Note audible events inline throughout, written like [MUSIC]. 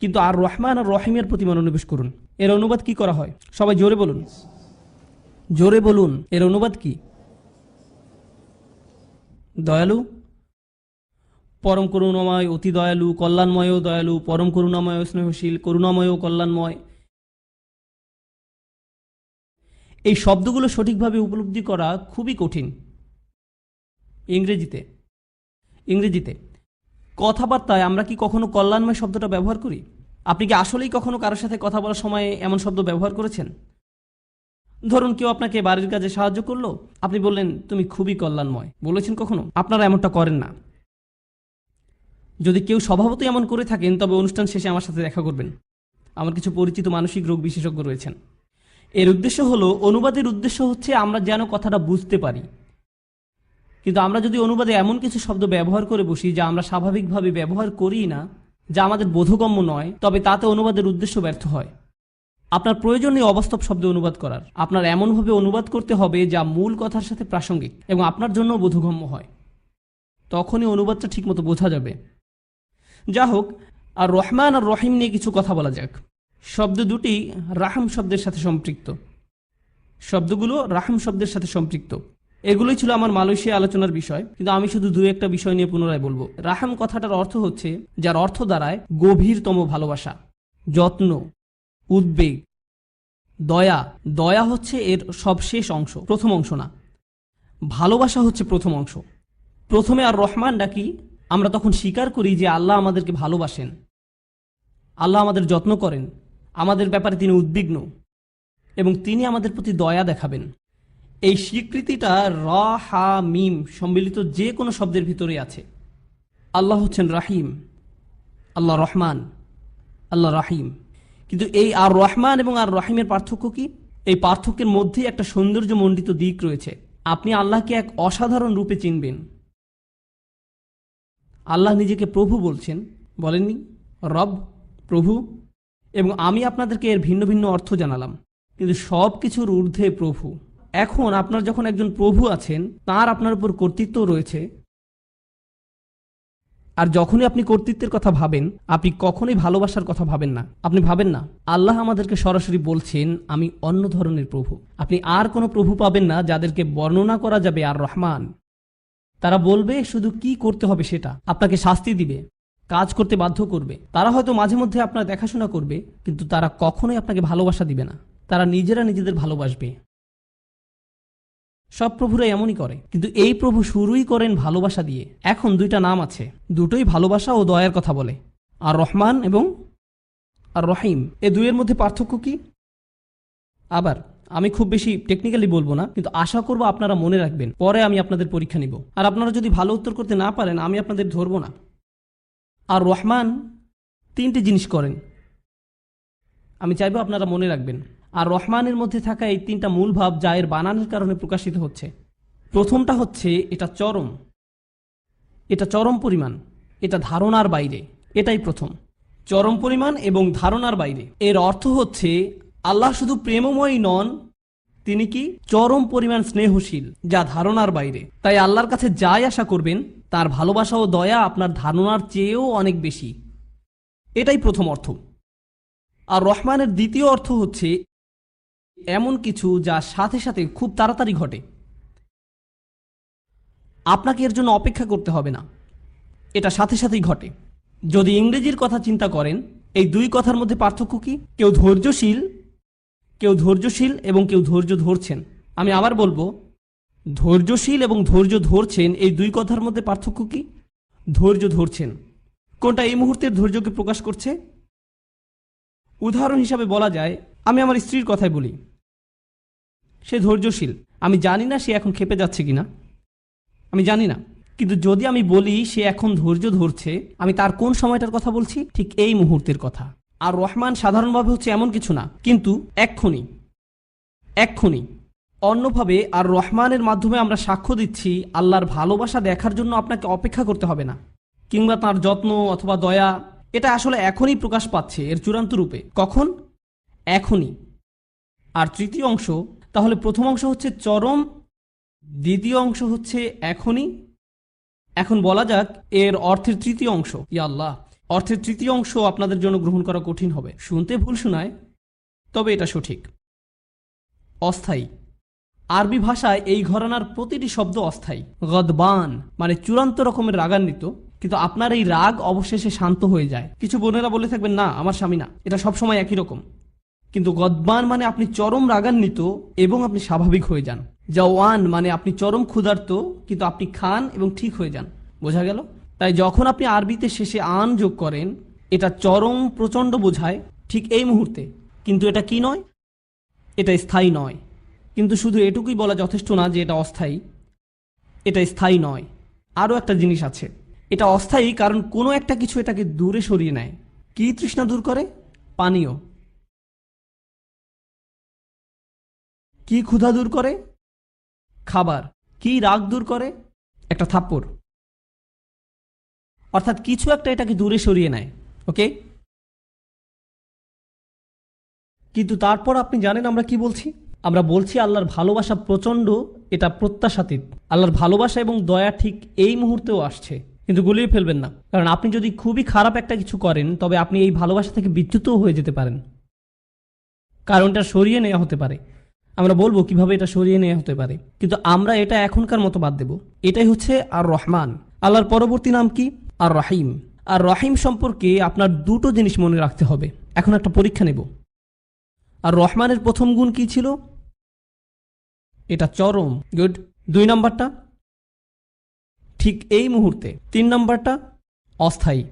কিন্তু আর রহমান আর রহিমের প্রতি মনোনিবেশ করুন। এর অনুবাদ কি করা হয়? সবাই জোরে বলুন। জোরে বলুন। এর অনুবাদ কি? দয়ালু, পরম করুণাময়, অতি দয়ালু, কল্যাণময়, দয়ালু, পরম করুণাময়, স্নেহশীল, করুণাময়, কল্যাণময়। এই শব্দগুলো সঠিকভাবে উপলব্ধি করা খুবই কঠিন। ইংরেজিতে। ইংরেজিতে। কথাবার্তায় আমরা কি কখনো কল্যাণময় শব্দটা ব্যবহার করি? আপনি কি আসলেই কখনো কারোর সাথে কথা বলার সময় এমন শব্দ ব্যবহার করেছেন? ধরুন কেউ আপনাকে বাড়ির কাজে সাহায্য করল, আপনি বললেন, তুমি খুবই কল্যাণময়। বলেছেন কখনো? আপনারা এমনটা করেন না। যদি কেউ স্বভাবতই এমন করে থাকেন, তবে অনুষ্ঠান শেষে আমার সাথে দেখা করবেন। আমার কিছু পরিচিত মানসিক রোগ বিশেষজ্ঞ রয়েছেন। এর উদ্দেশ্য হলো, অনুবাদের উদ্দেশ্য হচ্ছে আমরা যেন কথাটা বুঝতে পারি। কিন্তু আমরা যদি অনুবাদে এমন কিছু শব্দ ব্যবহার করে বসি যা আমরা স্বাভাবিকভাবে ব্যবহার করি না, যা আমাদের বোধগম্য নয়, তবে তাতে অনুবাদের উদ্দেশ্য ব্যর্থ হয়। আপনার প্রয়োজন নেই অবাস্তব শব্দে অনুবাদ করার। আপনার এমনভাবে অনুবাদ করতে হবে যা মূল কথার সাথে প্রাসঙ্গিক এবং আপনার জন্য বোধগম্য হয়। তখনই অনুবাদটা ঠিকমতো বোঝা যাবে। যা হোক, আর রহমান আর রহিম নিয়ে কিছু কথা বলা যাক। শব্দ দুটি রাহাম শব্দের সাথে সম্পৃক্ত। শব্দগুলো রাহাম শব্দের সাথে সম্পৃক্ত। এগুলোই ছিল আমার মালয়েশিয়া আলোচনার বিষয়, কিন্তু আমি শুধু দু একটা বিষয় নিয়ে পুনরায় বলব। রাহাম কথাটার অর্থ হচ্ছে, যার অর্থ দাঁড়ায়, গভীরতম ভালোবাসা, যত্ন, উদ্বেগ, দয়া। দয়া হচ্ছে এর সবশেষ অংশ, প্রথম অংশ না। ভালোবাসা হচ্ছে প্রথম অংশ। প্রথমে আর রহমান ডাকি, আমরা তখন স্বীকার করি যে আল্লাহ আমাদেরকে ভালোবাসেন। আল্লাহ আমাদের যত্ন করেন। আমাদের ব্যাপারে তিনি উদ্বিগ্ন। এবং তিনি আমাদের প্রতি দয়া দেখাবেন। এই স্বীকৃতিটা র, হা, মিম সম্মিলিত যে কোনো শব্দের ভিতরে আছে। আল্লাহ হচ্ছেন রাহিম, আল্লাহ রহমান, আল্লাহ রাহিম। কিন্তু এই আর রহমান এবং আর রহিমের পার্থক্য কি? এই পার্থক্যের মধ্যেই একটা সৌন্দর্যমণ্ডিত দিক রয়েছে। আপনি আল্লাহকে এক অসাধারণ রূপে চিনবেন। আল্লাহ নিজেকে প্রভু বলছেন, বলেননি? রব, প্রভু। এবং আমি আপনাদেরকে এর ভিন্ন ভিন্ন অর্থ জানালাম। কিন্তু সব কিছুর ঊর্ধ্বে প্রভু। এখন আপনার যখন একজন প্রভু আছেন, তার আপনার উপর কর্তৃত্ব রয়েছে। আর যখনই আপনি কর্তৃত্বের কথা ভাবেন, আপনি কখনোই ভালোবাসার কথা ভাবেন না। আপনি ভাবেন না, আল্লাহ আমাদেরকে সরাসরি বলছেন, আমি অন্য ধরনের প্রভু। আপনি আর কোনো প্রভু পাবেন না যাদেরকে বর্ণনা করা যাবে আর রহমান। তারা বলবে, শুধু কি করতে হবে সেটা? আপনাকে শাস্তি দিবে, কাজ করতে বাধ্য করবে। তারা হয়তো মাঝে মধ্যে আপনার দেখাশোনা করবে, কিন্তু তারা কখনোই আপনাকে ভালোবাসা দিবে না। তারা নিজেরা নিজেদের ভালোবাসবে। সব প্রভুরা এমনই করে। কিন্তু এই প্রভু শুরুই করেন ভালোবাসা দিয়ে। এখন দুইটা নাম আছে। দুটোই ভালোবাসা ও দয়ার কথা বলে। আর রহমান এবং আর রহিম। এ দুইয়ের মধ্যে পার্থক্য কি? আবার, আমি খুব বেশি টেকনিক্যালি বলব না, কিন্তু আশা করব আপনারা মনে রাখবেন। পরে আমি আপনাদের পরীক্ষা নিব। আর আপনারা যদি ভালো উত্তর করতে না পারেন, আমি আপনাদের ধরবো না। আর রহমান তিনটি জিনিস করেন। আমি চাইব আপনারা মনে রাখবেন। আর রহমানের মধ্যে থাকা এই তিনটা মূল ভাব যা এর বানানের কারণে প্রকাশিত হচ্ছে। প্রথমটা হচ্ছে, এটা চরম। এটা চরম পরিমাণ। এটা ধারণার বাইরে। এটাই প্রথম। চরম পরিমাণ এবং ধারণার বাইরে। এর অর্থ হচ্ছে, আল্লাহ শুধু প্রেমময়ী নন, তিনি কি? চরম পরিমাণ স্নেহশীল, যা ধারণার বাইরে। তাই আল্লাহর কাছে যাই আশা করবেন, তার ভালোবাসা ও দয়া আপনার ধারণার চেয়েও অনেক বেশি। এটাই প্রথম অর্থ। আর রহমানের দ্বিতীয় অর্থ হচ্ছে এমন কিছু যা সাথে সাথে খুব তাড়াতাড়ি ঘটে। আপনাকে এর জন্য অপেক্ষা করতে হবে না। এটা সাথে সাথেই ঘটে। যদি ইংরেজির কথা চিন্তা করেন, এই দুই কথার মধ্যে পার্থক্য কি? কেউ ধৈর্যশীল কেউ ধৈর্যশীল এবং কেউ ধৈর্য ধরছেন। আমি আবার বলব, ধৈর্যশীল এবং ধৈর্য ধরছেন, এই দুই কথার মধ্যে পার্থক্য কি? ধৈর্য ধরছেন। কোনটা এই মুহূর্তের ধৈর্যকে প্রকাশ করছে? উদাহরণ হিসাবে বলা যায় আমি আমার স্ত্রীর কথাই বলি। সে ধৈর্যশীল। আমি জানি না সে এখন খেপে যাচ্ছে কিনা। আমি জানি না। কিন্তু যদি আমি বলি সে এখন ধৈর্য ধরছে, আমি তার কোন সময়টার কথা বলছি? ঠিক এই মুহূর্তের কথা। আর রহমান সাধারণভাবে হচ্ছে এমন কিছু না। কিন্তু এক্ষুনি এক্ষুনি, অন্যভাবে আর রহমানের মাধ্যমে আমরা সাক্ষ্য দিচ্ছি আল্লাহর ভালোবাসা দেখার জন্য আপনাকে অপেক্ষা করতে হবে না। কিংবা তার যত্ন অথবা দয়া, এটা আসলে এখনই প্রকাশ পাচ্ছে এর চূড়ান্ত রূপে। কখন? এখনই। আর তৃতীয় অংশ, তাহলে প্রথম অংশ হচ্ছে চরম, দ্বিতীয় অংশ হচ্ছে এখনই। এখন বলা যাক এর অর্থের তৃতীয় অংশ। ইয়া আল্লাহ, অর্থের তৃতীয় অংশ আপনাদের জন্য গ্রহণ করা কঠিন হবে। শুনতে ভুল শোনায়, তবে এটা সঠিক। অস্থায়ী। আরবি ভাষায় এই ঘরানার প্রতিটি শব্দ অস্থায়ী। গদবান মানে চূড়ান্ত রকমের রাগান্বিত, কিন্তু আপনার এই রাগ অবশেষে শান্ত হয়ে যায়। কিছু বোনেরা বলে থাকবেন, না, আমার স্বামী না। এটা সবসময় একই রকম। কিন্তু গদবান মানে আপনি চরম রাগান্বিত এবং আপনি স্বাভাবিক হয়ে যান। জওয়ান মানে আপনি চরম ক্ষুধার্ত, কিন্তু আপনি খান এবং ঠিক হয়ে যান। বোঝা গেল? তাই যখন আপনি আরবিতে শেষে আন যোগ করেন, এটা চরম প্রচণ্ড বোঝায় ঠিক এই মুহূর্তে। কিন্তু এটা কি নয়? এটা স্থায়ী নয়। কিন্তু শুধু এটুকুই বলা যথেষ্ট না যে এটা অস্থায়ী। এটা স্থায়ী নয়। আরও একটা জিনিস আছে। এটা অস্থায়ী কারণ কোনো একটা কিছু এটাকে দূরে সরিয়ে নেয়। কি তৃষ্ণা দূর করে? পানীয়। কি ক্ষুধা দূর করে? খাবার কি রাগ দূর করে? একটা থাপ্পড়। অর্থাৎ কিছু একটা এটাকে দূরে সরিয়ে নেয়, ওকে? কিন্তু তারপর আপনি জানেন আমরা কি বলছি? আমরা বলছি আল্লাহর ভালোবাসা প্রচণ্ড, এটা প্রত্যাশাতীত। আল্লাহর ভালোবাসা এবং দয়া ঠিক এই মুহূর্তেও আসছে, কিন্তু গুলিয়ে ফেলবেন না। কারণ আপনি যদি খুবই খারাপ একটা কিছু করেন, তবে আপনি এই ভালোবাসা থেকে বিচ্যুতও হয়ে যেতে পারেন। কারণ এটা সরিয়ে নেওয়া হতে পারে। আমরা বলব কীভাবে এটা সরিয়ে নেওয়া হতে পারে। কিন্তু আমরা এটা এখনকার মতো বাদ দেব। এটাই হচ্ছে আর রহমান আল্লাহর পরবর্তী নাম কি? আর রহিম আর রহিম সম্পর্কে আপনার দুটো জিনিস মনে রাখতে হবে। এখন একটা পরীক্ষা নেব। আর রহমানের প্রথম গুণ কি ছিল? এটা চরম। গুড। দুই নম্বরটা? ঠিক এই মুহূর্তে। তিন নম্বরটা? অস্থায়ী।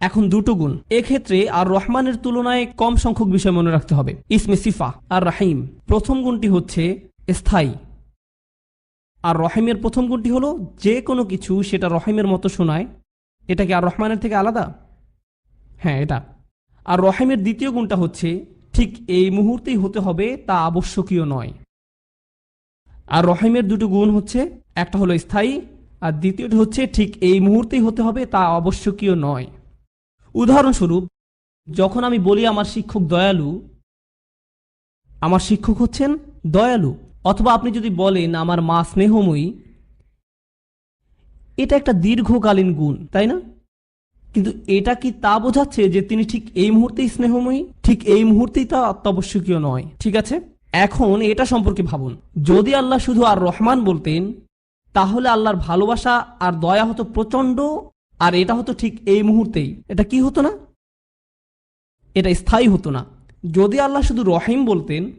এখন দুটো গুণ। এক্ষেত্রে আর রহমানের তুলনায় কম সংখ্যক বিষয় মনে রাখতে হবে। ইসমে সিফা আর রাহিম। প্রথম গুণটি হচ্ছে স্থায়ী। আর রহিমের প্রথম গুণটি হলো যে কোনো কিছু সেটা রহিমের মতো শোনায়। এটা কি আর রহমানের থেকে আলাদা? হ্যাঁ এটা। আর রহিমের দ্বিতীয় গুণটা হচ্ছে ঠিক এই মুহূর্তেই হতে হবে তা আবশ্যকীয় নয়। আর রহিমের দুটো গুণ হচ্ছে, একটা হলো স্থায়ী আর দ্বিতীয়টি হচ্ছে ঠিক এই মুহূর্তেই হতে হবে তা আবশ্যকীয় নয়। উদাহরণস্বরূপ, যখন আমি বলি আমার শিক্ষক দয়ালু, আমার শিক্ষক হচ্ছেন দয়ালু। অথবা আপনি যদি বলেন আমার মা স্নেহময়ী, এটা একটা দীর্ঘকালীন গুণ, তাই না? কিন্তু এটা কি তা বোঝাচ্ছে যে তিনি ঠিক এই মুহূর্তেই স্নেহময়ী? ঠিক এই মুহূর্তেই তা অত্যাবশ্যকীয় নয়, ঠিক আছে? এখন এটা সম্পর্কে ভাবুন। যদি আল্লাহ শুধু আর রহমান বলতেন, তাহলে আল্লাহর ভালোবাসা আর দয়া হতো প্রচণ্ড আর এটা হতো ঠিক এই মুহূর্তেই। এটা কি হতো না? এটা স্থায়ী হতো না। যদি আল্লাহ শুধু রহিম বলতেন,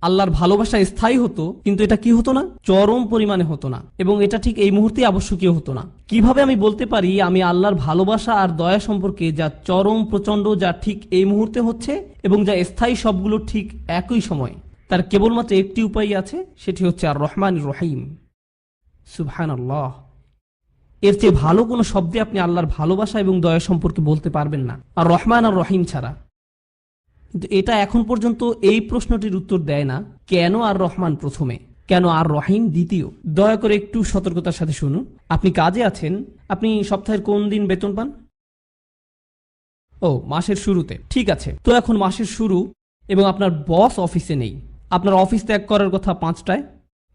আল্লাহর ভালোবাসা স্থায়ী হতো, কিন্তু এটা কি হতো না? চরম পরিমাণে হতো না। এবং এটা ঠিক এই মুহূর্তে আবশ্যকীয় হতো না। কীভাবে আমি বলতে পারি আমি আল্লাহর ভালোবাসা আর দয়া সম্পর্কে যা চরম প্রচণ্ড, যা ঠিক এই মুহূর্তে হচ্ছে এবং যা স্থায়ী সবগুলো ঠিক একই সময়? তার কেবলমাত্র একটি উপায় আছে, সেটি হচ্ছে আর রহমান রহিম। সুবহান আল্লাহ এর চেয়ে ভালো কোনো শব্দে আপনি আল্লাহর ভালোবাসা এবং দয়া সম্পর্কে বলতে পারবেন না। আর রহমান আর রহিম ছাড়া। কিন্তু এটা এখন পর্যন্ত এই প্রশ্নটির উত্তর দেয় না, কেন আর রহমান প্রথমে? কেন আর রহিম দ্বিতীয়? দয়া করে একটু সতর্কতার সাথে শুনুন। আপনি কাজে আছেন? আপনি সপ্তাহের কোন দিন বেতন পান? ও, মাসের শুরুতে। ঠিক আছে। তো এখন মাসের শুরু এবং আপনার বস অফিসে নেই। আপনার অফিস ত্যাগ করার কথা পাঁচটায়।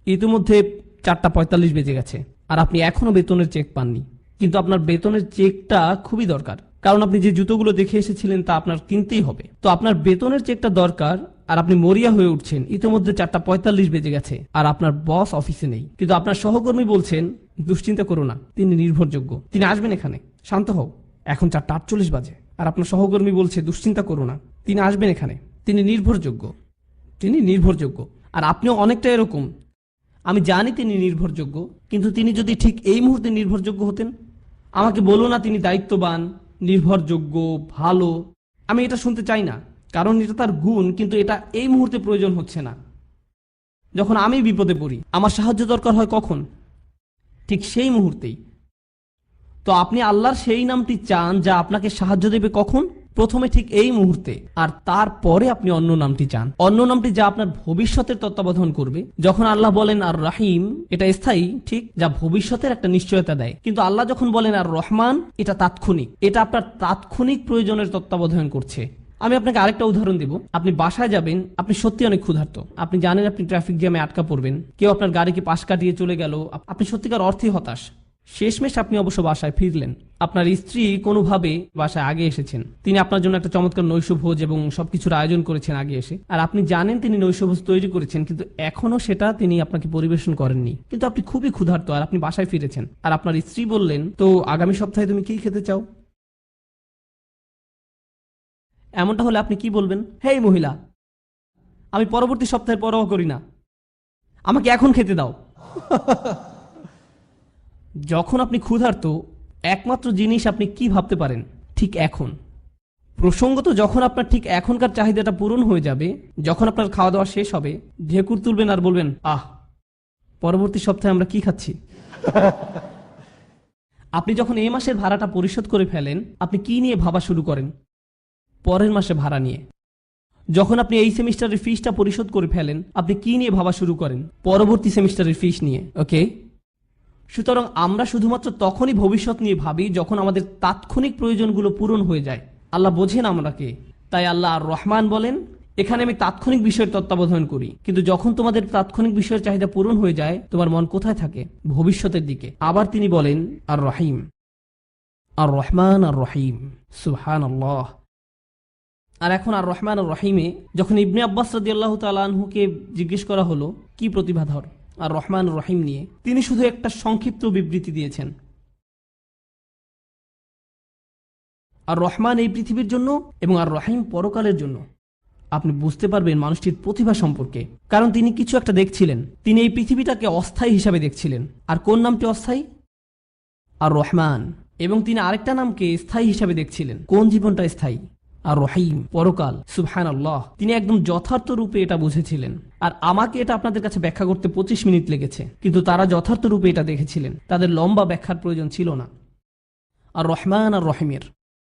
ইতিমধ্যে চারটা পঁয়তাল্লিশ বেজে গেছে। আর আপনি এখনও বেতনের চেক পাননি। কিন্তু আপনার বেতনের চেকটা খুবই দরকার। কারণ আপনি যে জুতোগুলো দেখে এসেছিলেন তা আপনার কিনতেই হবে। তো আপনার বেতনের চেকটা দরকার আর আপনি মরিয়া হয়ে উঠছেন। ইতিমধ্যে চারটা পঁয়তাল্লিশ বেজে গেছে আর আপনার বস অফিসে নেই। কিন্তু আপনার সহকর্মী বলছেন, দুশ্চিন্তা করো না, তিনি নির্ভরযোগ্য। তিনি আসবেন এখানে। শান্ত হও। এখন চারটা আটচল্লিশ বাজে আর আপনার সহকর্মী বলছে, দুশ্চিন্তা করো না, তিনি আসবেন এখানে। তিনি নির্ভরযোগ্য। তিনি নির্ভরযোগ্য। আর আপনিও অনেকটা এরকম। আমি জানি তিনি নির্ভরযোগ্য, কিন্তু তিনি যদি ঠিক এই মুহূর্তে নির্ভরযোগ্য হতেন, আমাকে বলো না তিনি দায়িত্ববান, নির্ভরযোগ্য, ভালো। আমি এটা শুনতে চাই না, কারণ এটা তার গুণ, কিন্তু এটা এই মুহূর্তে প্রয়োজন হচ্ছে না। যখন আমি বিপদে পড়ি, আমার সাহায্য দরকার হয় কখন? ঠিক সেই মুহূর্তেই। তো আপনি আল্লাহর সেই নামটি চান যা আপনাকে সাহায্য দেবে কখন? প্রথমে ঠিক এই মুহূর্তে, আর তারপরে আপনি অন্য নামটি চান। অন্য নামটি যা আপনার ভবিষ্যতের তত্ত্বাবধান করবে। যখন আল্লাহ বলেন আর রাহিম, এটা স্থায়ী, ঠিক, যা ভবিষ্যতের একটা নিশ্চয়তা দেয়। কিন্তু আল্লাহ যখন বলেন আর রহমান, এটা তাৎক্ষণিক। এটা আপনার তাৎক্ষণিক প্রয়োজনের তত্ত্বাবধান করছে। আমি আপনাকে আরেকটা উদাহরণ দিব। আপনি বাসায় যাবেন, আপনি সত্যি অনেক ক্ষুধার্ত। আপনি জানেন আপনি ট্রাফিক জ্যামে আটকা পড়বেন। কেউ আপনার গাড়িকে পাশ কাটিয়ে চলে গেল। আপনি সত্যিকার অর্থে হতাশ। শেষমেশ আপনি অবশ্য বাসায় ফিরলেন। আপনার স্ত্রী কোনোভাবে বাসায় আগে এসেছেন। তিনি আপনার জন্য একটা চমৎকার নৈশভোজ এবং সবকিছুর আয়োজন করেছেন আগে এসে। আর আপনি জানেন তিনি নৈশভোজ তৈরি করেছেন, কিন্তু এখনও সেটা তিনি আপনাকে পরিবেশন করেননি। কিন্তু আপনি খুবই ক্ষুধার্ত আর আপনি বাসায় ফিরেছেন। আর আপনার স্ত্রী বললেন, তো আগামী সপ্তাহে তুমি কি খেতে চাও? এমনটা হলে আপনি কি বলবেন? হেই মহিলা, আমি পরবর্তী সপ্তাহের পরোয়া করি না। আমাকে এখন খেতে দাও। [LAUGHS] যখন আপনি ক্ষুধার্ত, একমাত্র জিনিস আপনি কি ভাবতে পারেন? ঠিক এখন। প্রসঙ্গত, যখন আপনার ঠিক এখনকার চাহিদাটা পূরণ হয়ে যাবে, যখন আপনার খাওয়া দাওয়া শেষ হবে, ঢেকুর তুলবেন আর বলবেন, আহ, পরবর্তী সপ্তাহে আমরা কি খাচ্ছি? [LAUGHS] আপনি যখন এই মাসের ভাড়াটা পরিশোধ করে ফেলেন, আপনি কি নিয়ে ভাবা শুরু করেন? পরের মাসে ভাড়া নিয়ে। যখন আপনি এই সেমিস্টারের ফিসটা পরিশোধ করে ফেলেন, আপনি কি নিয়ে ভাবা শুরু করেন? পরবর্তী সেমিস্টারের ফিস নিয়ে ওকে সুতরাং আমরা শুধুমাত্র তখনই ভবিষ্যৎ নিয়ে ভাবি যখন আমাদের তাৎক্ষণিক প্রয়োজনগুলো পূরণ হয়ে যায়। আল্লাহ বোঝেন আমরাকে। তাই আল্লাহ আর রহমান বলেন, এখানে আমি তাৎক্ষণিক বিষয়ের তত্ত্বাবধান করি। কিন্তু যখন তোমাদের তাৎক্ষণিক বিষয়ের চাহিদা পূরণ হয়ে যায়, তোমার মন কোথায় থাকে? ভবিষ্যতের দিকে। আবার তিনি বলেন, আর রহিম, আর রহমান আর রহিম সুহান আল্লাহ আর এখন আর রহমান আর রহিমে যখন ইবনে আব্বাস রাদি আল্লাহ তালহুকে জিজ্ঞেস করা হলো, কি প্রতিভাধর আর রহমান রহিম নিয়ে তিনি শুধু একটা সংক্ষিপ্ত বিবৃতি দিয়েছেন। আর রহমান এই পৃথিবীর জন্য এবং আর রহিম পরকালের জন্য। আপনি বুঝতে পারবেন মানুষটির প্রতিভা সম্পর্কে। কারণ তিনি কিছু একটা দেখছিলেন। তিনি এই পৃথিবীটাকে অস্থায়ী হিসাবে দেখছিলেন। আর কোন নামটি অস্থায়ী? আর রহমান। এবং তিনি আরেকটা নামকে স্থায়ী হিসাবে দেখছিলেন। কোন জীবনটা স্থায়ী? আর রহিম পরকাল সুবহান আল্লাহ তিনি একদম যথার্থ রূপে এটা বুঝেছিলেন। আর আমাকে এটা আপনাদের কাছে ব্যাখ্যা করতে পঁচিশ মিনিট লেগেছে। কিন্তু তারা যথার্থ রূপে এটা দেখেছিলেন। তাদের লম্বা ব্যাখ্যার প্রয়োজন ছিল না। আর রহমান আর রহিমের